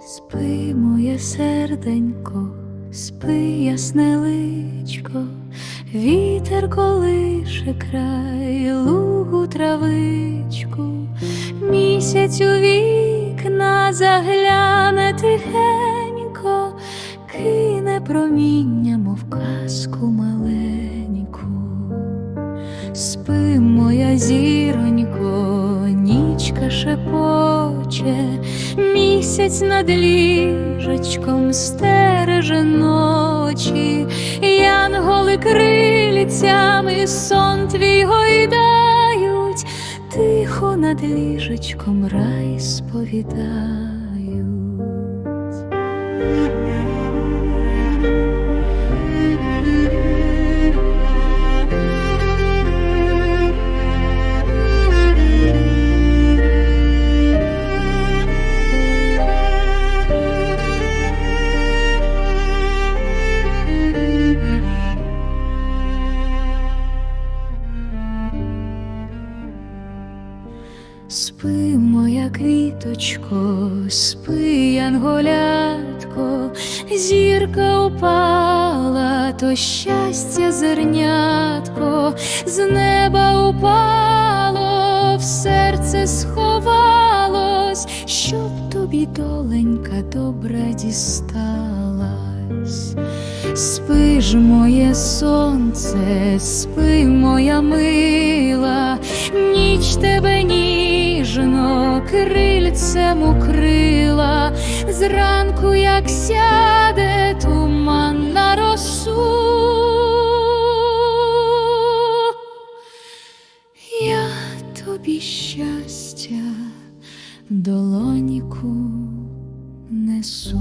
Спи, моє серденько, спи, ясне личко, вітер колише край лугу травичку, місяць у вікна загляне тихенько, кине проміння, мов казку маленьку. Спи, моя зіронько, нічка шепоче, місяць над ліжечком стереже ночі, янголи крильцями сон твій гойдають, тихо над ліжечком рай сповідають. Спи, моя квіточко, спи, янголятко, зірка упала, то щастя зернятко, з неба упало, в серце сховалось, щоб тобі доленька добра дісталась. Спи ж, моє сонце, спи, моя мила, ніч тебе ніжно крильцем укрила, зранку, як сяде туман на росу. Я тобі щастя долоніку несу.